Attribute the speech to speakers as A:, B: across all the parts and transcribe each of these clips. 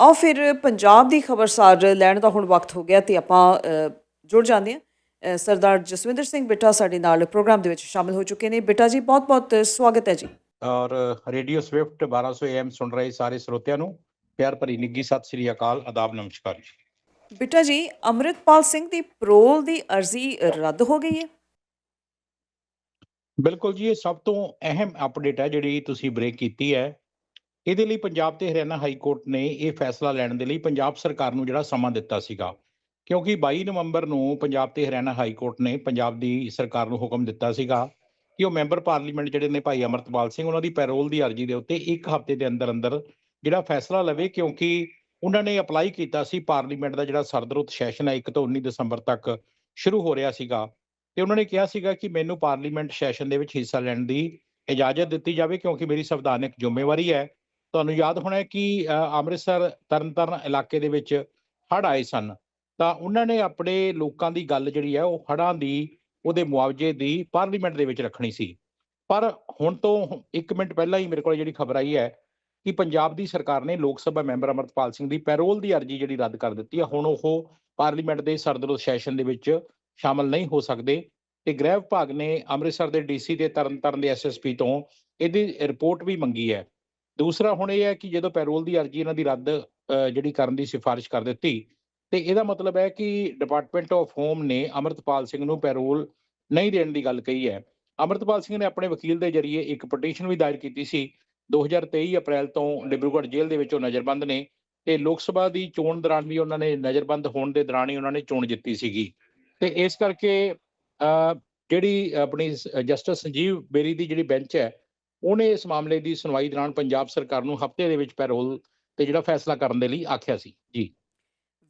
A: ਆਓ ਫਿਰ ਪੰਜਾਬ ਦੀ ਖਬਰਸਾਰ ਲੈਣ ਦਾ ਹੁਣ ਵਕਤ ਹੋ ਗਿਆ ਤੇ ਆਪਾਂ ਜੁੜ ਜਾਂਦੇ ਹਾਂ। ਸਰਦਾਰ ਜਸਵਿੰਦਰ ਸਿੰਘ ਬਿੱਟਾ ਸਾਡੇ ਨਾਲ ਪ੍ਰੋਗਰਾਮ ਦੇ ਵਿੱਚ ਸ਼ਾਮਿਲ ਹੋ ਚੁੱਕੇ ਨੇ। ਬਿੱਟਾ ਜੀ ਬਹੁਤ-ਬਹੁਤ ਸਵਾਗਤ ਹੈ ਜੀ।
B: ਔਰ ਰੇਡੀਓ ਸਵਿਫਟ 1200 AM ਸੁਣ ਰਹੇ ਸਾਰੇ ਸਰੋਤਿਆਂ ਨੂੰ ਪਿਆਰ ਭਰੀ ਨਿੱਗੀ ਸਤਿ ਸ੍ਰੀ ਅਕਾਲ ਆਦਾਬ ਨਮਸਕਾਰ ਜੀ।
A: ਬਿੱਟਾ ਜੀ ਅੰਮ੍ਰਿਤਪਾਲ ਸਿੰਘ ਦੀ ਪਰੋਲ ਦੀ ਅਰਜ਼ੀ ਰੱਦ ਹੋ ਗਈ ਹੈ।
B: ਬਿਲਕੁਲ ਜੀ ਇਹ ਸਭ ਤੋਂ ਅਹਿਮ ਅਪਡੇਟ ਹੈ ਜਿਹੜੀ ਤੁਸੀਂ ਬ੍ਰੇਕ ਕੀਤੀ ਹੈ। ਇਹਦੇ ਲਈ ਪੰਜਾਬ ਤੇ ਹਰਿਆਣਾ ਹਾਈ ਕੋਰਟ ਨੇ ਇਹ ਫੈਸਲਾ ਲੈਣ ਦੇ ਲਈ ਪੰਜਾਬ ਸਰਕਾਰ ਨੂੰ ਜਿਹੜਾ ਸਮਾਂ ਦਿੱਤਾ ਸੀਗਾ। ਕਿਉਂਕਿ 22 ਨਵੰਬਰ ਨੂੰ ਪੰਜਾਬ ਤੇ ਹਰਿਆਣਾ ਹਾਈ ਕੋਰਟ ਨੇ ਪੰਜਾਬ ਦੀ ਸਰਕਾਰ ਨੂੰ ਹੁਕਮ ਦਿੱਤਾ ਸੀਗਾ ਕਿ ਉਹ ਮੈਂਬਰ ਪਾਰਲੀਮੈਂਟ ਜਿਹੜੇ ਨੇ ਭਾਈ ਅਮਰਤਪਾਲ ਸਿੰਘ ਉਹਨਾਂ ਦੀ ਪੈਰੋਲ ਦੀ ਅਰਜ਼ੀ ਦੇ ਉੱਤੇ ਇੱਕ ਹਫ਼ਤੇ ਦੇ ਅੰਦਰ ਅੰਦਰ ਜਿਹੜਾ ਫੈਸਲਾ ਲਵੇ ਕਿਉਂਕਿ ਉਹਨਾਂ ਨੇ ਅਪਲਾਈ ਕੀਤਾ ਸੀ ਪਾਰਲੀਮੈਂਟ ਦਾ ਜਿਹੜਾ ਸਰਦਰੁੱਤ ਸੈਸ਼ਨ ਹੈ 1 ਤੋਂ 19 ਦਸੰਬਰ ਤੱਕ ਸ਼ੁਰੂ ਹੋ ਰਿਹਾ ਸੀਗਾ। ਤੇ ਉਹਨਾਂ ਨੇ ਕਿਹਾ ਸੀਗਾ ਕਿ ਮੈਨੂੰ ਪਾਰਲੀਮੈਂਟ ਸੈਸ਼ਨ ਦੇ ਵਿੱਚ ਹਿੱਸਾ ਲੈਣ ਦੀ ਇਜਾਜ਼ਤ ਦਿੱਤੀ ਜਾਵੇ ਕਿਉਂਕਿ ਮੇਰੀ ਸੰਵਿਧਾਨਕ ਜ਼ਿੰਮੇਵਾਰੀ ਹੈ। ਤੁਹਾਨੂੰ ਯਾਦ ਹੋਣਾ ਕਿ ਅ, ਅੰਮ੍ਰਿਤਸਰ ਤਰਨਤਾਰਨ ਇਲਾਕੇ ਦੇ ਵਿੱਚ ਹੜ੍ਹ ਆਏ ਸਨ। ਤਾਂ ਉਹਨਾਂ ਨੇ ਆਪਣੇ ਲੋਕਾਂ ਦੀ ਗੱਲ ਜਿਹੜੀ ਹੈ ਉਹ ਹੜ੍ਹਾਂ ਦੀ ਉਹਦੇ ਮੁਆਵਜ਼ੇ ਦੀ ਪਾਰਲੀਮੈਂਟ ਦੇ ਵਿੱਚ ਰੱਖਣੀ ਸੀ। ਪਰ ਹੁਣ ਤੋਂ 1 ਮਿੰਟ ਪਹਿਲਾਂ ਹੀ ਮੇਰੇ ਕੋਲ ਜਿਹੜੀ ਖਬਰ ਆਈ ਹੈ ਕਿ ਪੰਜਾਬ ਦੀ ਸਰਕਾਰ ਨੇ ਲੋਕ ਸਭਾ ਮੈਂਬਰ ਅਮਰਤਪਾਲ ਸਿੰਘ ਦੀ ਪੈਰੋਲ ਦੀ ਅਰਜ਼ੀ ਜਿਹੜੀ ਰੱਦ ਕਰ ਦਿੱਤੀ ਹੈ ਹੁਣ ਉਹ ਪਾਰਲੀਮੈਂਟ ਦੇ ਸਰਦਰੁੱਤ ਸੈਸ਼ਨ ਦੇ ਵਿੱਚ ਸ਼ਾਮਲ ਨਹੀਂ ਹੋ ਸਕਦੇ। ਤੇ ਗ੍ਰਹਿ ਵਿਭਾਗ ਨੇ ਅੰਮ੍ਰਿਤਸਰ ਦੇ ਡੀਸੀ ਤੇ ਤਰਨਤਾਰਨ ਦੇ ਐਸਐਸਪੀ ਤੋਂ ਇਹਦੀ ਰਿਪੋਰਟ ਵੀ ਮੰਗੀ ਹੈ। ਦੂਸਰਾ ਹੁਣ ਇਹ ਹੈ ਕਿ ਜਦੋਂ ਪੈਰੋਲ ਦੀ ਅਰਜ਼ੀ ਇਹਨਾਂ ਦੀ ਰੱਦ ਜਿਹੜੀ ਕਰਨ ਦੀ ਸਿਫਾਰਿਸ਼ ਕਰ ਦਿੱਤੀ, ਤੇ ਇਹਦਾ ਮਤਲਬ ਹੈ ਕਿ ਡਿਪਾਰਟਮੈਂਟ ਆਫ ਹੋਮ ਨੇ ਅਮਰਤਪਾਲ ਸਿੰਘ ਨੂੰ ਪੈਰੋਲ ਨਹੀਂ ਦੇਣ ਦੀ ਗੱਲ ਕਹੀ ਹੈ। ਅਮਰਤਪਾਲ ਸਿੰਘ ਨੇ ਆਪਣੇ ਵਕੀਲ ਦੇ ਜ਼ਰੀਏ ਇੱਕ ਪਟੀਸ਼ਨ ਵੀ ਦਾਇਰ ਕੀਤੀ ਸੀ। 2023 ਅਪ੍ਰੈਲ ਤੋਂ ਡਿਬਰੂਗੜ੍ਹ ਜੇਲ੍ਹ ਦੇ ਵਿੱਚ ਉਹ ਨਜ਼ਰਬੰਦ ਨੇ ਤੇ ਲੋਕ ਸਭਾ ਦੀ ਚੋਣ ਦੌਰਾਨ ਵੀ ਉਹਨਾਂ ਨੇ ਨਜ਼ਰਬੰਦ ਹੋਣ ਦੇ ਦੌਰਾਨ ਹੀ ਉਹਨਾਂ ਨੇ ਚੋਣ ਜਿੱਤੀ ਸੀਗੀ। ਤੇ ਇਸ ਕਰਕੇ ਜਿਹੜੀ ਆਪਣੀ ਜਸਟਿਸ ਸੰਜੀਵ ਬੇਰੀ ਦੀ ਜਿਹੜੀ ਬੈਂਚ ਹੈ ਉਹਨੇ ਇਸ ਮਾਮਲੇ ਦੀ ਸੁਣਵਾਈ ਦੌਰਾਨ ਪੰਜਾਬ ਸਰਕਾਰ ਨੂੰ ਹਫ਼ਤੇ ਦੇ ਵਿੱਚ ਪੈਰੋਲ ਤੇ ਜਿਹੜਾ ਫੈਸਲਾ ਕਰਨ ਦੇ ਲਈ ਆਖਿਆ ਸੀ। ਜੀ।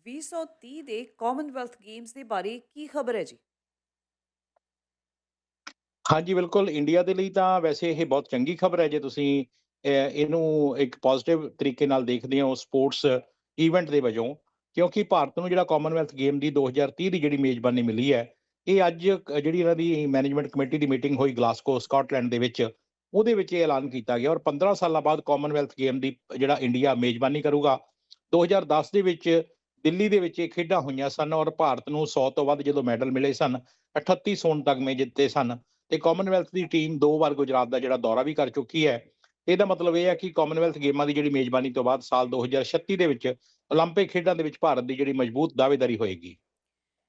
A: 2030 ਦੇ ਕਾਮਨਵੈਲਥ ਗੇਮਸ ਦੇ ਬਾਰੇ ਕੀ ਖਬਰ ਹੈ ਜੀ?
B: ਹਾਂਜੀ ਬਿਲਕੁਲ। ਇੰਡੀਆ ਦੇ ਲਈ ਤਾਂ ਵੈਸੇ ਇਹ ਬਹੁਤ ਚੰਗੀ ਖਬਰ ਹੈ ਜੇ ਤੁਸੀਂ ਇਹਨੂੰ ਇੱਕ ਪੋਜ਼ਿਟਿਵ ਤਰੀਕੇ ਨਾਲ ਦੇਖਦੇ ਹੋ ਸਪੋਰਟਸ ਇਵੈਂਟ ਦੇ ਵਜੋਂ ਕਿਉਂਕਿ ਭਾਰਤ ਨੂੰ ਜਿਹੜਾ ਕਾਮਨਵੈਲਥ ਗੇਮ ਦੀ 2030 ਦੀ ਜਿਹੜੀ ਮੇਜ਼ਬਾਨੀ ਮਿਲੀ ਹੈ ਇਹ ਅੱਜ ਜਿਹੜੀ ਇਹਨਾਂ ਦੀ ਮੈਨੇਜਮੈਂਟ ਕਮੇਟੀ ਦੀ ਮੀਟਿੰਗ ਹੋਈ ਗਲਾਸਕੋ ਸਕਾਟਲੈਂਡ ਦੇ ਵਿੱਚ ਉਹਦੇ ਵਿੱਚ ਇਹ ਐਲਾਨ ਕੀਤਾ ਗਿਆ ਔਰ 15 ਸਾਲਾਂ ਬਾਅਦ ਕਾਮਨਵੈਲਥ ਗੇਮ ਦੀ ਜਿਹੜਾ ਇੰਡੀਆ ਮੇਜ਼ਬਾਨੀ ਕਰੂਗਾ 2010 ਦੇ ਵਿੱਚ ਦਿੱਲੀ ਦੇ ਵਿੱਚ ਇਹ ਖੇਡਾਂ ਹੋਈਆਂ ਸਨ ਔਰ ਭਾਰਤ ਨੂੰ 100 ਤੋਂ ਵੱਧ ਜਦੋਂ ਮੈਡਲ ਮਿਲੇ ਸਨ 38 ਸੋਨ ਤਗਮੇ ਜਿੱਤੇ ਸਨ ਤੇ ਕਾਮਨਵੈਲਥ ਦੀ ਟੀਮ ਦੋ ਵਾਰ ਗੁਜਰਾਤ ਦਾ ਜਿਹੜਾ ਦੌਰਾ ਵੀ ਕਰ ਚੁੱਕੀ ਹੈ ਇਹਦਾ ਮਤਲਬ ਇਹ ਹੈ ਕਿ ਕਾਮਨਵੈਲਥ ਗੇਮਾਂ ਦੀ ਜਿਹੜੀ ਮੇਜ਼ਬਾਨੀ ਤੋਂ ਬਾਅਦ ਸਾਲ 2036 ਦੇ ਵਿੱਚ 올림픽 ਖੇਡਾਂ ਦੇ ਵਿੱਚ ਭਾਰਤ ਦੀ ਜਿਹੜੀ ਮਜ਼ਬੂਤ ਦਾਅਵੇਦਾਰੀ ਹੋਏਗੀ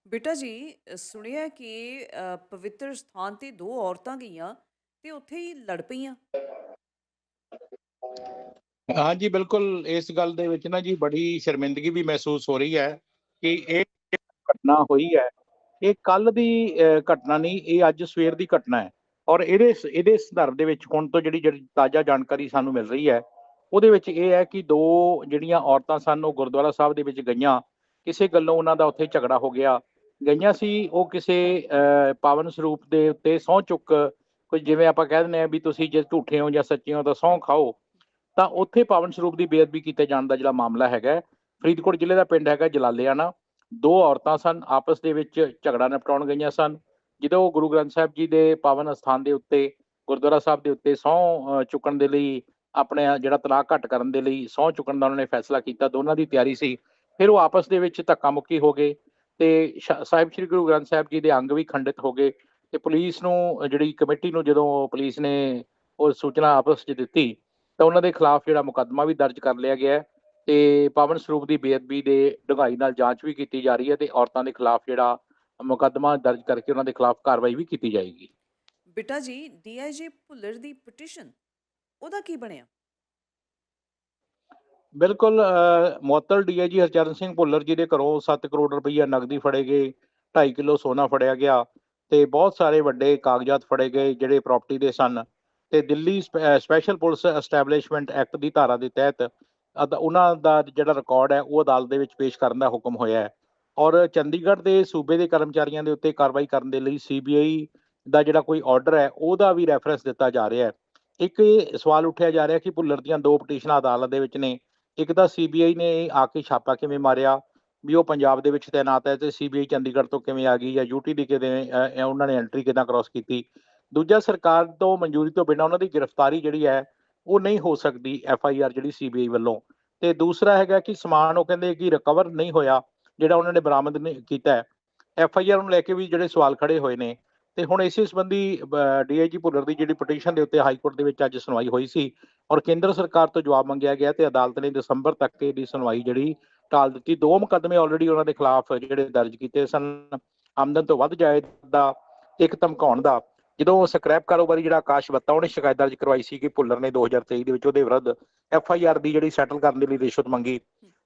A: ਬਿੱਟਾ ਜੀ ਅ, ਸੁਣਿਆ ਕਿ ਅ, ਪਵਿੱਤਰ ਸਥਾਨ ਤੇ ਦੋ ਔਰਤਾਂ ਗਈਆਂ ਤੇ ਉੱਥੇ ਹੀ ਲੜ ਪਈਆਂ
B: ਹਾਂਜੀ ਬਿਲਕੁਲ ਇਸ ਗੱਲ ਦੇ ਵਿੱਚ ਨਾ ਜੀ ਬੜੀ ਸ਼ਰਮਿੰਦਗੀ ਵੀ ਮਹਿਸੂਸ ਹੋ ਰਹੀ ਹੈ ਕਿ ਇਹ ਘਟਨਾ ਹੋਈ ਹੈ ਇਹ ਕੱਲ ਦੀ ਘਟਨਾ ਨਹੀਂ ਇਹ ਅੱਜ ਸਵੇਰ ਦੀ ਘਟਨਾ ਹੈ। ਔਰ ਇਹਦੇ ਇਹਦੇ ਸੰਦਰਭ ਦੇ ਵਿੱਚ ਹੁਣ ਤੋਂ ਜਿਹੜੀ ਜਿਹੜੀ ਤਾਜ਼ਾ ਜਾਣਕਾਰੀ ਸਾਨੂੰ ਮਿਲ ਰਹੀ ਹੈ ਉਹਦੇ ਵਿੱਚ ਇਹ ਹੈ ਕਿ ਦੋ ਜਿਹੜੀਆਂ ਔਰਤਾਂ ਸਨ ਉਹ ਗੁਰਦੁਆਰਾ ਸਾਹਿਬ ਦੇ ਵਿੱਚ ਗਈਆਂ। ਕਿਸੇ ਗੱਲੋਂ ਉਹਨਾਂ ਦਾ ਉੱਥੇ ਝਗੜਾ ਹੋ ਗਿਆ। ਗਈਆਂ ਸੀ ਉਹ ਕਿਸੇ ਅਹ, ਪਾਵਨ ਸਰੂਪ ਦੇ ਉੱਤੇ ਸਹੁੰ ਚੁੱਕ ਕੋਈ ਜਿਵੇਂ ਆਪਾਂ ਕਹਿ ਦਿੰਦੇ ਆ ਵੀ ਤੁਸੀਂ ਜੇ ਝੂਠੇ ਹੋ ਜਾਂ ਸੱਚੇ ਹੋ ਤਾਂ ਸਹੁੰ ਖਾਓ, ਤਾਂ ਉੱਥੇ ਪਾਵਨ ਸਰੂਪ ਦੀ ਬੇਅਦਬੀ ਕੀਤੇ ਜਾਣ ਦਾ ਜਿਹੜਾ ਮਾਮਲਾ ਹੈਗਾ ਫਰੀਦਕੋਟ ਜ਼ਿਲ੍ਹੇ ਦਾ ਪਿੰਡ ਹੈਗਾ ਜਲਾਲਿਆਣਾ, ਦੋ ਔਰਤਾਂ ਸਨ, ਆਪਸ ਦੇ ਵਿੱਚ ਝਗੜਾ ਨਿਪਟਾਉਣ ਗਈਆਂ ਸਨ, ਜਦੋਂ ਉਹ ਗੁਰੂ ਗ੍ਰੰਥ ਸਾਹਿਬ ਜੀ ਦੇ ਪਾਵਨ ਅਸਥਾਨ ਦੇ ਉੱਤੇ, ਗੁਰਦੁਆਰਾ ਸਾਹਿਬ ਦੇ ਉੱਤੇ ਸਹੁੰ ਚੁੱਕਣ ਦੇ ਲਈ ਆਪਣੇ ਜਿਹੜਾ ਤਲਾਕ ਘੱਟ ਕਰਨ ਦੇ ਲਈ ਸਹੁੰ ਚੁੱਕਣ ਦਾ ਉਹਨਾਂ ਨੇ ਫੈਸਲਾ ਕੀਤਾ, ਦੋਨਾਂ ਦੀ ਤਿਆਰੀ ਸੀ, ਫਿਰ ਉਹ ਆਪਸ ਦੇ ਵਿੱਚ ਧੱਕਾ ਮੁੱਕੀ ਹੋ ਗਏ ਤੇ ਸ਼- ਸਾਹਿਬ ਸ੍ਰੀ ਗੁਰੂ ਗ੍ਰੰਥ ਸਾਹਿਬ ਜੀ ਦੇ ਅੰਗ ਵੀ ਖੰਡਿਤ ਹੋ ਗਏ ਤੇ ਪੁਲਿਸ ਨੂੰ ਜਿਹੜੀ ਕਮੇਟੀ ਨੂੰ ਜਦੋਂ ਪੁਲਿਸ ਨੇ ਉਹ ਸੂਚਨਾ ਆਪਸ 'ਚ ਦਿੱਤੀ ਤਾਂ ਉਹਨਾਂ ਦੇ ਖਿਲਾਫ ਜਿਹੜਾ ਮੁਕੱਦਮਾ ਵੀ ਦਰਜ ਕਰ ਲਿਆ ਗਿਆ ਤੇ ਪਾਵਨ ਸਰੂਪ ਦੀ ਬੇਅਦਬੀ ਦੇ ਡੂੰਘਾਈ ਨਾਲ ਜਾਂਚ ਵੀ ਕੀਤੀ ਜਾ ਰਹੀ ਹੈ ਤੇ ਔਰਤਾਂ ਦੇ ਖਿਲਾਫ ਜਿਹੜਾ ਮੁਕੱਦਮਾ ਦਰਜ ਕਰਕੇ ਉਹਨਾਂ ਦੇ ਖਿਲਾਫ ਕਾਰਵਾਈ ਵੀ ਕੀਤੀ ਜਾਏਗੀ।
A: ਬਿੱਟਾ ਜੀ ਡੀਆਈਜੀ ਭੁੱਲਰ ਦੀ ਪਟੀਸ਼ਨ ਉਹਦਾ ਕੀ ਬਣਿਆ?
B: ਬਿਲਕੁਲ ਮੁਅੱਤਲ ਡੀਆਈਜੀ ਹਰਚਰਨ ਸਿੰਘ ਭੁੱਲਰ ਜੀ ਦੇ ਘਰੋਂ 7 ਕਰੋੜ ਰੁਪਈਆ ਨਗਦੀ ਫੜੇ ਗਏ 2.5 ਕਿਲੋ ਸੋਨਾ ਫੜਿਆ ਗਿਆ ਤੇ ਬਹੁਤ ਸਾਰੇ ਵੱਡੇ ਕਾਗਜ਼ਾਤ ਫੜੇ ਗਏ ਜਿਹੜੇ ਪ੍ਰਾਪਰਟੀ ਦੇ ਸਨ ਤੇ ਦਿੱਲੀ ਸਪੈ- ਸਪੈਸ਼ਲ ਪੁਲਿਸ ਐਸਟੈਬਲਿਸ਼ਮੈਂਟ ਐਕਟ ਦੀ ਧਾਰਾ ਦੇ ਤਹਿਤ ਅਦ- ਉਹਨਾਂ ਦਾ ਜਿਹੜਾ ਰਿਕਾਰਡ ਹੈ, ਉਹ ਅਦਾਲਤ ਦੇ ਵਿੱਚ ਪੇਸ਼ ਕਰਨ ਦਾ ਹੁਕਮ ਹੋਇਆ ਹੈ। ਔਰ ਚੰਡੀਗੜ੍ਹ ਦੇ ਸੂਬੇ ਦੇ ਕਰਮਚਾਰੀਆਂ ਦੇ ਉੱਤੇ ਕਾਰਵਾਈ ਕਰਨ ਦੇ ਲਈ ਸੀਬੀਆਈ ਦਾ ਜਿਹੜਾ ਕੋਈ ਆਰਡਰ ਹੈ, ਉਹਦਾ ਵੀ ਰੈਫਰੈਂਸ ਦਿੱਤਾ ਜਾ ਰਿਹਾ ਹੈ। ਇੱਕ ਇਹ ਸਵਾਲ ਉੱਠਿਆ ਜਾ ਰਿਹਾ ਕਿ ਭੁੱਲਰ ਦੀਆਂ ਦੋ ਪਟੀਸ਼ਨਾਂ ਅਦਾਲਤ ਦੇ ਵਿੱਚ ਨੇ। ਇੱਕ ਤਾਂ ਸੀਬੀਆਈ ਨੇ ਆ ਕੇ ਛਾਪਾ ਕਿਵੇਂ ਮਾਰਿਆ? ਵੀ ਉਹ ਪੰਜਾਬ ਦੇ ਵਿੱਚ ਤੈਨਾਤ ਹੈ ਤੇ ਸੀਬੀਆਈ ਚੰਡੀਗੜ੍ਹ ਤੋਂ ਕਿਵੇਂ ਆ ਗਈ ਜਾਂ ਯੂਟੀ ਕਿਵੇਂ ਉਹਨਾਂ ਨੇ ਐਂਟਰੀ ਕਿਦਾਂ ਕ੍ਰਾਸ ਕੀਤੀ। ਦੂਜਾ, ਸਰਕਾਰ ਤੋਂ ਮਨਜ਼ੂਰੀ ਤੋਂ ਬਿਨਾਂ ਉਹਨਾਂ ਦੀ ਗ੍ਰਿਫਤਾਰੀ ਜਿਹੜੀ ਹੈ, ਉਹ ਨਹੀਂ ਹੋ ਸਕਦੀ ਐਫ ਆਈ ਆਰ ਜਿਹੜੀ ਸੀਬੀਆਈ ਵੱਲੋਂ। ਤੇ ਦੂਸਰਾ ਹੈਗਾ ਕਿ ਸਮਾਨ ਉਹ ਕਹਿੰਦੇ ਕਿ ਰਿਕਵਰ ਨਹੀਂ ਹੋਇਆ, ਜਿਹੜਾ ਉਹਨਾਂ ਨੇ ਬਰਾਮਦ ਕੀਤਾ ਹੈ। ਐਫ ਆਈ ਆਰ ਨੂੰ ਲੈ ਕੇ ਵੀ ਜਿਹੜੇ ਸਵਾਲ ਖੜੇ ਹੋਏ ਨੇ। ਤੇ ਹੁਣ ਇਸੇ ਸੰਬੰਧੀ ਡੀਆਈਜੀ ਭੁੱਲਰ ਦੀ ਜਿਹੜੀ ਪਟੀਸ਼ਨ ਦੇ ਉੱਤੇ ਹਾਈ ਕੋਰਟ ਦੇ ਵਿੱਚ ਅੱਜ ਸੁਣਵਾਈ ਹੋਈ ਸੀ ਔਰ ਕੇਂਦਰ ਸਰਕਾਰ ਤੋਂ ਜਵਾਬ ਮੰਗਿਆ ਗਿਆ ਤੇ ਅਦਾਲਤ ਨੇ ਦਸੰਬਰ ਤੱਕ ਇਹਦੀ ਸੁਣਵਾਈ ਜਿਹੜੀ ਟਾਲ ਦਿੱਤੀ। ਦੋ ਮੁਕੱਦਮੇ ਆਲਰੇਡੀ ਉਹਨਾਂ ਦੇ ਖਿਲਾਫ ਜਿਹੜੇ ਦਰਜ ਕੀਤੇ ਸਨ। ਆਮਦਨ ਤੋਂ ਵੱਧ ਜਾਇਦਾਦ ਦਾ ਇੱਕ ਧਮਕਾਉਣ ਦਾ। ਜਦੋਂ ਸਕ੍ਰੈਪ ਕਾਰੋਬਾਰੀ ਜਿਹੜਾ ਆਕਾਸ਼ ਬੱਤਾ, ਉਹਨੇ ਸ਼ਿਕਾਇਤ ਦਰਜ ਕਰਵਾਈ ਸੀ ਕਿ ਭੁੱਲਰ ਨੇ 2023 ਦੇ ਵਿੱਚ ਉਹਦੇ ਵਿਰੁੱਧ ਐਫ ਆਈ ਆਰ ਦੀ ਜਿਹੜੀ ਸੈਟਲ ਕਰਨ ਦੇ ਲਈ ਰਿਸ਼ਵਤ ਮੰਗੀ।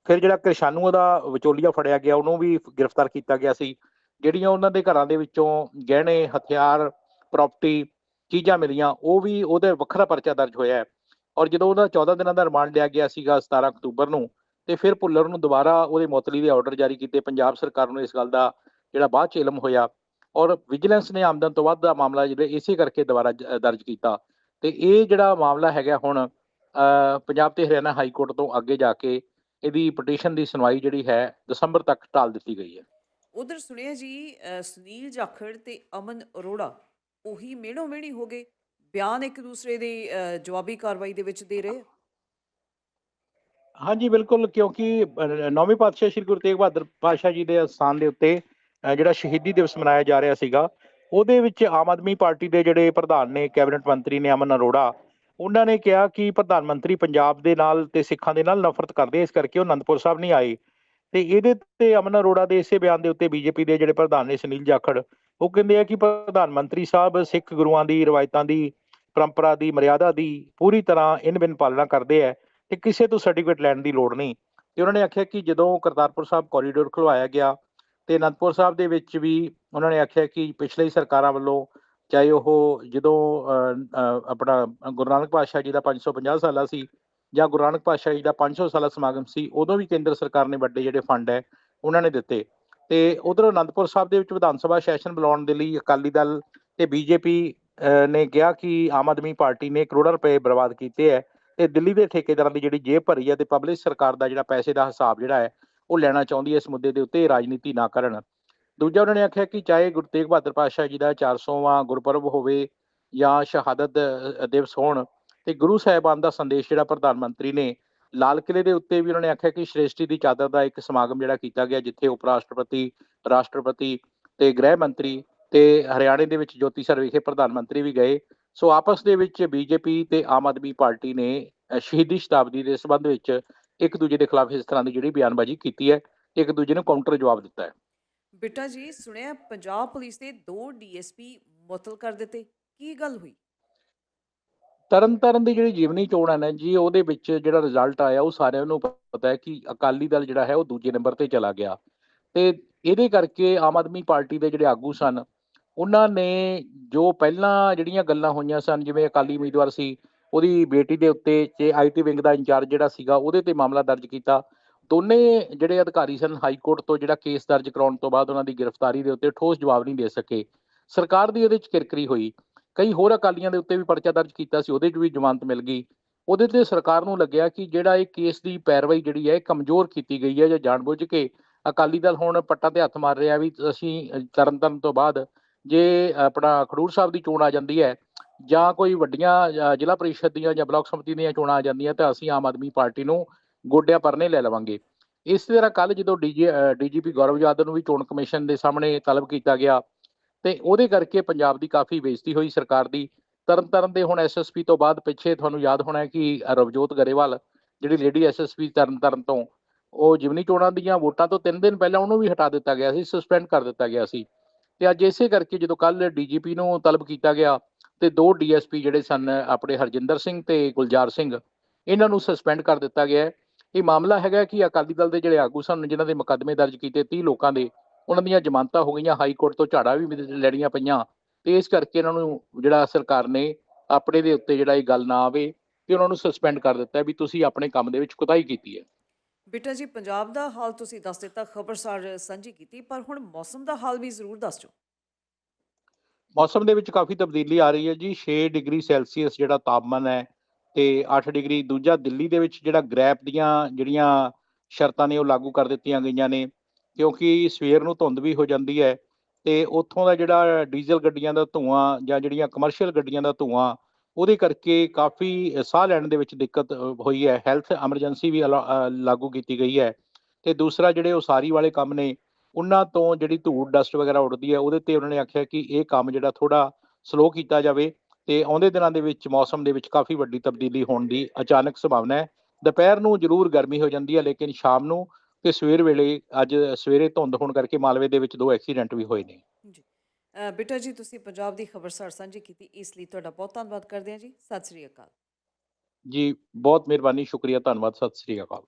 B: ਫਿਰ ਜਿਹੜਾ ਕਿਰਸ਼ਾਨੂ ਦਾ ਵਿਚੋਲੀਆ ਫੜਿਆ ਗਿਆ, ਉਹਨੂੰ ਵੀ ਗ੍ਰਿਫਤਾਰ ਕੀਤਾ ਗਿਆ ਸੀ। ਜਿਹੜੀਆਂ ਉਹਨਾਂ ਦੇ ਘਰਾਂ ਦੇ ਵਿੱਚੋਂ ਗਹਿਣੇ, ਹਥਿਆਰ ਪ੍ਰਾਪਰਟੀ ਚੀਜ਼ਾਂ ਮਿਲੀਆਂ, ਉਹ ਵੀ ਉਹਦੇ ਵੱਖਰਾ ਪਰਚਾ ਦਰਜ ਹੋਇਆ ਹੈ। ਔਰ ਜਦੋਂ ਉਹਦਾ 14 ਦਿਨਾਂ ਦਾ ਰਿਮਾਂਡ ਲਿਆ ਗਿਆ ਸੀਗਾ 17 ਅਕਤੂਬਰ ਨੂੰ ਤੇ ਫਿਰ ਭੁੱਲਰ ਨੂੰ ਦੁਬਾਰਾ ਉਹਦੇ ਮੁਅਤਲੀ ਦੇ ਆਰਡਰ ਜਾਰੀ ਕੀਤੇ। ਪੰਜਾਬ ਸਰਕਾਰ ਨੂੰ ਇਸ ਗੱਲ ਦਾ ਜਿਹੜਾ ਬਾਅਦ ਚ ਇਲਮ ਹੋਇਆ ਔਰ ਵਿਜੀਲੈਂਸ ਨੇ ਆਮਦਨ ਤੋਂ ਵੱਧ ਦਾ ਮਾਮਲਾ ਜਿਹੜੇ ਇਸੇ ਕਰਕੇ ਦੁਬਾਰਾ ਦਰਜ ਕੀਤਾ। ਤੇ ਇਹ ਜਿਹੜਾ ਮਾਮਲਾ ਹੈਗਾ ਹੁਣ ਪੰਜਾਬ ਤੇ ਹਰਿਆਣਾ ਹਾਈ ਕੋਰਟ ਤੋਂ ਅੱਗੇ ਜਾ ਕੇ ਇਹਦੀ ਪਟੀਸ਼ਨ ਦੀ ਸੁਣਵਾਈ ਜਿਹੜੀ ਹੈ ਦਸੰਬਰ ਤੱਕ ਟਾਲ ਦਿੱਤੀ ਗਈ ਹੈ।
A: ਉਧਰ ਸੁਣਿਆ ਜੀ ਸੁਨੀਲ ਜਾਖੜ ਤੇ ਅਮਨ ਅਰੋੜਾ ਉਹੀ ਮੇੜੋ ਮੇਣੀ ਹੋ ਗਏ। ਬਿਆਨ ਇੱਕ ਦੂਸਰੇ ਦੇ ਜਵਾਬੀ ਕਾਰਵਾਈ ਦੇ ਵਿੱਚ ਦੇ ਰਹੇ।
B: ਹਾਂਜੀ, ਬਿਲਕੁਲ, ਕਿਉਂਕਿ ਨੌਵੇਂ ਪਾਤਸ਼ਾਹ ਸ੍ਰੀ ਗੁਰੂ ਤੇਗ ਬਹਾਦਰ ਪਾਤਸ਼ਾਹ ਜੀ ਦੇ ਸਥਾਨ ਦੇ ਉੱਤੇ ਜਿਹੜਾ ਸ਼ਹੀਦੀ ਦਿਵਸ ਮਨਾਇਆ ਜਾ ਰਿਹਾ ਸੀਗਾ, ਉਹਦੇ ਵਿੱਚ ਆਮ ਆਦਮੀ ਪਾਰਟੀ ਦੇ ਜਿਹੜੇ ਪ੍ਰਧਾਨ ਨੇ, ਕੈਬਨਿਟ ਮੰਤਰੀ ਨੇ ਅਮਨ ਅਰੋੜਾ, ਉਹਨਾਂ ਨੇ ਕਿਹਾ ਕਿ ਪ੍ਰਧਾਨ ਮੰਤਰੀ ਪੰਜਾਬ ਦੇ ਨਾਲ ਤੇ ਸਿੱਖਾਂ ਦੇ ਨਾਲ ਨਫ਼ਰਤ ਕਰਦੇ, ਇਸ ਕਰਕੇ ਉਹ ਅਨੰਦਪੁਰ ਸਾਹਿਬ ਨਹੀਂ ਆਏ। ਤੇ ਇਹਦੇ ਤੇ ਅਮਨ ਅਰੋੜਾ ਦੇ ਇਸੇ ਬਿਆਨ ਦੇ ਉੱਤੇ ਬੀਜੇਪੀ ਦੇ ਜਿਹੜੇ ਪ੍ਰਧਾਨ ਨੇ, ਸੁਨੀਲ ਜਾਖੜ, ਉਹ ਕਹਿੰਦੇ ਆ ਕਿ ਪ੍ਰਧਾਨ ਮੰਤਰੀ ਸਾਹਿਬ ਸਿੱਖ ਗੁਰੂਆਂ ਦੀ ਰਵਾਇਤਾਂ ਦੀ, ਪਰੰਪਰਾ ਦੀ, ਮਰਿਆਦਾ ਦੀ ਪੂਰੀ ਤਰ੍ਹਾਂ ਇਨ ਬਿਨ ਪਾਲਣਾ ਕਰਦੇ ਆ। ਕਿ ਕਿਸੇ ਤੋਂ ਸਰਟੀਫਿਕੇਟ ਲੈਣ ਦੀ ਲੋੜ ਨਹੀਂ। ਤੇ ਉਹਨਾਂ ਨੇ ਆਖਿਆ ਕਿ ਜਦੋਂ ਕਰਤਾਰਪੁਰ ਸਾਹਿਬ ਕੋਰੀਡੋਰ ਖੁਲਵਾਇਆ ਗਿਆ ਤੇ ਅਨੰਦਪੁਰ ਸਾਹਿਬ ਦੇ ਵਿੱਚ ਵੀ ਉਹਨਾਂ ਨੇ ਆਖਿਆ ਕਿ ਪਿਛਲੇ ਸਰਕਾਰਾਂ ਵੱਲੋਂ ਚਾਹੇ ਉਹ ਜਦੋਂ ਆਪਣਾ ਗੁਰੂ ਨਾਨਕ ਪਾਤਸ਼ਾਹ ਜੀ ਦਾ 550 ਸਾਲਾ ਸੀ ਜਾਂ ਗੁਰੂ ਨਾਨਕ ਪਾਤਸ਼ਾਹ ਜੀ ਦਾ 500 ਸਾਲਾ ਸਮਾਗਮ ਸੀ, ਉਦੋਂ ਵੀ ਕੇਂਦਰ ਸਰਕਾਰ ਨੇ ਵੱਡੇ ਜਿਹੜੇ ਫੰਡ ਹੈ ਉਹਨਾਂ ਨੇ ਦਿੱਤੇ। ਤੇ ਉਧਰ ਅਨੰਦਪੁਰ ਸਾਹਿਬ ਦੇ ਵਿੱਚ ਵਿਧਾਨ ਸਭਾ ਸੈਸ਼ਨ ਬੁਲਾਉਣ ਦੇ ਲਈ ਅਕਾਲੀ ਦਲ ਤੇ ਬੀਜੇਪੀ ਨੇ ਕਿਹਾ ਕਿ ਆਮ ਆਦਮੀ ਪਾਰਟੀ ਨੇ ਕਰੋੜਾਂ ਰੁਪਏ ਬਰਬਾਦ ਕੀਤੇ ਹੈ। ਤੇ ਦਿੱਲੀ ਦੇ ਠੇਕੇਦਾਰਾਂ ਦੀ ਜਿਹੜੀ ਜੇਬ ਭਰੀ ਹੈ ਤੇ ਪਬਲਿਕ ਸਰਕਾਰ ਦਾ ਜਿਹੜਾ ਪੈਸੇ ਦਾ ਹਿਸਾਬ ਜਿਹੜਾ ਹੈ, ਉਹ ਲੈਣਾ ਚਾਹੁੰਦੀ ਹੈ ਇਸ ਮੁੱਦੇ ਦੇ ਉੱਤੇ ਰਾਜਨੀਤੀ ਨਾ ਕਰਨ। ਦੂਜਾ ਉਹਨਾਂ ਨੇ ਆਖਿਆ ਕਿ ਚਾਹੇ ਗੁਰੂ ਤੇਗ ਬਹਾਦਰ ਪਾਤਸ਼ਾਹ ਜੀ ਦਾ 400ਵਾਂ ਗੁਰਪੁਰਬ ਹੋਵੇ ਜਾਂ ਸ਼ਹਾਦਤ ਦਿਵਸ ਹੋਣ, ਤੇ ਗੁਰੂ ਸਾਹਿਬਾਨ ਦਾ ਸੰਦੇਸ਼ ਜਿਹੜਾ ਪ੍ਰਧਾਨ ਮੰਤਰੀ ਨੇ ਲਾਲ ਕਿਲੇ ਦੇ ਉੱਤੇ ਵੀ ਉਹਨਾਂ ਨੇ ਆਖਿਆ ਕਿ ਸ਼੍ਰੇਸ਼ਟੀ ਦੀ ਚਾਦਰ ਦਾ ਇੱਕ ਸਮਾਗਮ ਜਿਹੜਾ ਕੀਤਾ ਗਿਆ, ਜਿੱਥੇ ਉਪ ਰਾਸ਼ਟਰਪਤੀ ਰਾਸ਼ਟਰਪਤੀ ਤੇ ਗ੍ਰਹਿ ਮੰਤਰੀ ਤੇ ਹਰਿਆਣੇ ਦੇ ਵਿੱਚ ਜੋਤੀ ਸਰ ਵਿਖੇ ਪ੍ਰਧਾਨ ਮੰਤਰੀ ਵੀ ਗਏ। ਸੋ ਆਪਸ ਦੇ ਵਿੱਚ ਬੀਜੇਪੀ ਤੇ ਆਮ ਆਦਮੀ ਪਾਰਟੀ ਨੇ ਸ਼ਹੀਦੀ ਸ਼ਤਾਬਦੀ ਦੇ ਸੰਬੰਧ ਵਿੱਚ ਇੱਕ ਦੂਜੇ ਦੇ ਖਿਲਾਫ ਇਸ ਤਰ੍ਹਾਂ ਦੀ ਜਿਹੜੀ ਬਿਆਨਬਾਜ਼ੀ ਕੀਤੀ ਹੈ ਇੱਕ ਦੂਜੇ ਨੂੰ ਕਾਊਂਟਰ ਜਵਾਬ ਦਿੱਤਾ ਹੈ।
A: ਬਿੱਟਾ ਜੀ ਸੁਣਿਆ ਪੰਜਾਬ ਪੁਲਿਸ ਦੇ ਦੋ ਡੀਐਸਪੀ ਮੁਅੱਤਲ ਕਰ ਦਿੱਤੇ। ਕੀ ਗੱਲ ਹੋਈ?
B: ਤਰਨ ਤਾਰਨ ਦੀ ਜਿਹੜੀ ਜੀਵਨੀ ਚੋਣ ਹੈ ਨਾ ਜੀ ਉਹਦੇ ਵਿੱਚ ਜਿਹੜਾ ਰਿਜ਼ਲਟ ਆਇਆ ਉਹ ਸਾਰਿਆਂ ਨੂੰ ਪਤਾ ਹੈ ਕਿ ਅਕਾਲੀ ਦਲ ਜਿਹੜਾ ਹੈ ਉਹ ਦੂਜੇ ਨੰਬਰ ਤੇ ਚਲਾ ਗਿਆ। ਤੇ ਇਹਦੇ ਕਰਕੇ ਆਮ ਆਦਮੀ ਪਾਰਟੀ ਦੇ ਜਿਹੜੇ ਆਗੂ ਸਨ ਉਹਨਾਂ ਨੇ ਜੋ ਪਹਿਲਾਂ ਜਿਹੜੀਆਂ ਗੱਲਾਂ ਹੋਈਆਂ ਸਨ ਜਿਵੇਂ ਅਕਾਲੀ ਉਮੀਦਵਾਰ ਸੀ ਉਹਦੀ ਬੇਟੀ ਦੇ ਉੱਤੇ ਤੇ ਆਈਟੀ ਵਿੰਗ ਦਾ ਇੰਚਾਰਜ ਜਿਹੜਾ ਸੀਗਾ ਉਹਦੇ ਤੇ ਮਾਮਲਾ ਦਰਜ ਕੀਤਾ। ਦੋਨੇ ਜਿਹੜੇ ਅਧਿਕਾਰੀ ਸਨ ਹਾਈ ਕੋਰਟ ਤੋਂ ਜਿਹੜਾ ਕੇਸ ਦਰਜ ਕਰਾਉਣ ਤੋਂ ਬਾਅਦ ਉਹਨਾਂ ਦੀ ਗ੍ਰਿਫਤਾਰੀ ਦੇ ਉੱਤੇ ਠੋਸ ਜਵਾਬ ਨਹੀਂ ਦੇ ਸਕੇ। ਸਰਕਾਰ ਦੀ ਉਹਦੇ ਚ ਕਿਰਕਰੀ ਹੋਈ। ਕਈ ਹੋਰ ਅਕਾਲੀਆਂ ਦੇ ਉੱਤੇ ਵੀ ਪਰਚਾ ਦਰਜ ਕੀਤਾ ਸੀ ਉਹਦੇ 'ਚ ਵੀ ਜ਼ਮਾਨਤ ਮਿਲ ਗਈ। ਉਹਦੇ ਤੇ ਸਰਕਾਰ ਨੂੰ ਲੱਗਿਆ ਕਿ ਜਿਹੜਾ ਇਹ ਕੇਸ ਦੀ ਪੈਰਵਾਈ ਜਿਹੜੀ ਹੈ ਇਹ ਕਮਜ਼ੋਰ ਕੀਤੀ ਗਈ ਹੈ ਜਾਂ ਜਾਣਬੁੱਝ ਕੇ ਅਕਾਲੀ ਦਲ ਹੁਣ ਪੱਟਾ ਤੇ ਹੱਥ ਮਾਰ ਰਿਹਾ ਵੀ ਅਸੀਂ ਅ, ਤਰਨ ਤਾਰਨ ਤੋਂ ਬਾਅਦ ਜੇ ਆਪਣਾ ਖਡੂਰ ਸਾਹਿਬ ਦੀ ਚੋਣ ਆ ਜਾਂਦੀ ਹੈ, ਜਾਂ ਕੋਈ ਵੱਡੀਆਂ ਜ਼ਿਲ੍ਹਾ ਪਰਿਸ਼ਦ ਦੀਆਂ ਜਾਂ ਬਲਾਕ ਸਮਿਤੀ ਦੀਆਂ ਚੋਣਾਂ ਆ ਜਾਂਦੀਆਂ, ਤਾਂ ਅਸੀਂ ਆਮ ਆਦਮੀ ਪਾਰਟੀ ਨੂੰ ਗੋਡਿਆਂ ਪਰਨੇ ਲੈ ਲਵਾਂਗੇ। ਇਸ ਤਰ੍ਹਾਂ ਕੱਲ ਜਦੋਂ ਡੀਜੀ ਡੀਜੀਪੀ ਗੌਰਵ ਯਾਦਵ ਨੂੰ ਵੀ ਚੋਣ ਕਮਿਸ਼ਨ ਦੇ ਸਾਹਮਣੇ ਤਲਬ ਕੀਤਾ ਗਿਆ, ਤੇ ਉਹਦੇ ਕਰਕੇ ਪੰਜਾਬ ਦੀ ਕਾਫੀ ਬੇਇੱਜ਼ਤੀ ਹੋਈ ਸਰਕਾਰ ਦੀ। ਤਰਨ ਤਾਰਨ ਦੇ ਹੁਣ ਐਸਐਸਪੀ ਤੋਂ ਬਾਅਦ ਪਿੱਛੇ ਤੁਹਾਨੂੰ ਯਾਦ ਹੋਣਾ ਕਿ ਰਵਜੋਤ ਗਰੇਵਾਲ, ਜਿਹੜੀ ਲੇਡੀ ਐਸਐਸਪੀ ਤਰਨ ਤਾਰਨ ਤੋਂ, ਉਹ ਜਿਮਨੀ ਚੋਣਾਂ ਦੀਆਂ ਵੋਟਾਂ ਤੋਂ 3 ਦਿਨ ਪਹਿਲਾਂ ਉਹਨੂੰ ਵੀ ਹਟਾ ਦਿੱਤਾ ਗਿਆ ਸੀ, ਸਸਪੈਂਡ ਕਰ ਦਿੱਤਾ ਗਿਆ ਸੀ। ਤੇ ਅੱਜ ਇਸੇ ਕਰਕੇ ਜਦੋਂ ਕੱਲ ਡੀਜੀਪੀ ਨੂੰ ਤਲਬ ਕੀਤਾ ਗਿਆ ਤੇ ਦੋ ਡੀਐਸਪੀ ਜਿਹੜੇ ਸਨ, ਆਪਣੇ ਹਰਜਿੰਦਰ ਸਿੰਘ ਤੇ ਗੁਲਜ਼ਾਰ ਸਿੰਘ, ਇਹਨਾਂ ਨੂੰ ਸਸਪੈਂਡ ਕਰ ਦਿੱਤਾ ਗਿਆ ਇਹ ਮਾਮਲਾ ਹੈਗਾ ਕਿ ਅਕਾਲੀ ਦਲ ਦੇ ਜਿਹੜੇ ਆਗੂ ਸਨ, ਜਿਨ੍ਹਾਂ ਦੇ ਮੁਕੱਦਮੇ ਦਰਜ ਕੀਤੇ 30 ਲੋਕਾਂ ਦੇ, ਉਹਨਾਂ ਦੀਆਂ ਜ਼ਮਾਨਤਾਂ ਹੋ ਗਈਆਂ, ਹਾਈ ਕੋਰਟ ਤੋਂ ਝਾੜਾ ਵੀ ਲੈਣੀਆਂ ਪਈਆਂ। ਤੇ ਇਸ ਕਰਕੇ ਇਹਨਾਂ ਨੂੰ ਜਿਹੜਾ ਸਰਕਾਰ ਨੇ ਆਪਣੇ ਦੇ ਉੱਤੇ ਜਿਹੜਾ ਇਹ ਗੱਲ ਨਾ ਆਵੇ ਕਿ ਉਹਨਾਂ ਨੂੰ ਸਸਪੈਂਡ ਕਰ ਦਿੱਤਾ ਵੀ ਤੁਸੀਂ ਆਪਣੇ ਕੰਮ ਦੇ ਵਿੱਚ ਕੁਤਾਹੀ ਕੀਤੀ ਹੈ।
A: ਬਿੱਟਾ ਜੀ, ਪੰਜਾਬ ਦਾ ਹਾਲ ਤੁਸੀਂ ਦੱਸ ਦਿੱਤਾ, ਖਬਰਸਾਰ ਸਾਂਝੀ ਕੀਤੀ, ਪਰ ਹੁਣ ਮੌਸਮ ਦਾ ਹਾਲ ਵੀ ਜ਼ਰੂਰ ਦੱਸ ਦਿਓ।
B: ਮੌਸਮ ਦੇ ਵਿੱਚ ਕਾਫੀ ਤਬਦੀਲੀ ਆ ਰਹੀ ਹੈ ਜੀ। 6 ਡਿਗਰੀ ਸੈਲਸੀਅਸ ਜਿਹੜਾ ਤਾਪਮਾਨ ਹੈ ਤੇ 8 ਡਿਗਰੀ, ਦੂਜਾ ਦਿੱਲੀ ਦੇ ਵਿੱਚ ਜਿਹੜਾ ਗ੍ਰੈਪ ਦੀਆਂ ਜਿਹੜੀਆਂ ਸ਼ਰਤਾਂ ਨੇ ਉਹ ਲਾਗੂ ਕਰ ਦਿੱਤੀਆਂ ਗਈਆਂ ਨੇ, ਕਿਉਂਕਿ ਸਵੇਰ ਨੂੰ ਧੁੰਦ ਵੀ ਹੋ ਜਾਂਦੀ ਹੈ ਤੇ ਉੱਥੋਂ ਦਾ ਜਿਹੜਾ ਡੀਜ਼ਲ ਗੱਡੀਆਂ ਦਾ ਧੂਆਂ ਜਾਂ ਜਿਹੜੀਆਂ ਕਮਰਸ਼ੀਅਲ ਗੱਡੀਆਂ ਦਾ ਧੂਆਂ ਉਹਦੇ ਕਰਕੇ ਕਾਫੀ ਸਾਹ ਲੈਣ ਦੇ ਵਿੱਚ ਦਿੱਕਤ ਹੋਈ ਹੈ। ਹੈਲਥ ਐਮਰਜੈਂਸੀ ਵੀ ਅਲਾ- ਲਾਗੂ ਕੀਤੀ ਗਈ ਹੈ। ਤੇ ਦੂਸਰਾ ਜਿਹੜੇ ਉਸਾਰੀ ਵਾਲੇ ਕੰਮ ਨੇ, ਉਹਨਾਂ ਤੋਂ ਜਿਹੜੀ ਧੂੜ ਡਸਟ ਵਗੈਰਾ ਉੱਡਦੀ ਹੈ, ਉਹਦੇ ਤੇ ਉਹਨਾਂ ਨੇ ਆਖਿਆ ਕਿ ਇਹ ਕੰਮ ਜਿਹੜਾ ਥੋੜਾ ਸਲੋ ਕੀਤਾ ਜਾਵੇ ਤੇ ਆਉਂਦੇ ਦਿਨਾਂ ਦੇ ਵਿੱਚ, ਮੌਸਮ ਦੇ ਵਿੱਚ ਕਾਫੀ ਵੱਡੀ ਤਬਦੀਲੀ ਹੋਣ ਦੀ ਅਚਾਨਕ ਸੰਭਾਵਨਾ ਹੈ। ਦੁਪਹਿਰ ਨੂੰ ਜ਼ਰੂਰ ਗਰਮੀ ਹੋ ਜਾਂਦੀ ਹੈ, ਲੇਕਿਨ ਸ਼ਾਮ ਨੂੰ ਤੇ ਸਵੇਰ ਵੇਲੇ ਅੱਜ ਸਵੇਰੇ ਧੁੰਦ ਹੋਣ ਕਰਕੇ ਮਾਲਵੇ ਦੇ ਵਿੱਚ ਦੋ ਐਕਸੀਡੈਂਟ ਵੀ ਹੋਏ ਨੇ।
A: ਜੀ। ਬੇਟਾ ਜੀ, ਤੁਸੀਂ ਪੰਜਾਬ ਦੀ ਖਬਰਸਾਰ ਸਾਂਝੀ ਕੀਤੀ, ਇਸ ਲਈ ਤੁਹਾਡਾ ਬਹੁਤ ਧੰਨਵਾਦ ਕਰਦੇ ਹਾਂ ਜੀ। ਸਤਿ ਸ੍ਰੀ ਅਕਾਲ।
B: ਜੀ, ਬਹੁਤ ਮਿਹਰਬਾਨੀ, ਸ਼ੁਕਰੀਆ, ਧੰਨਵਾਦ, ਸਤਿ ਸ੍ਰੀ ਅਕਾਲ।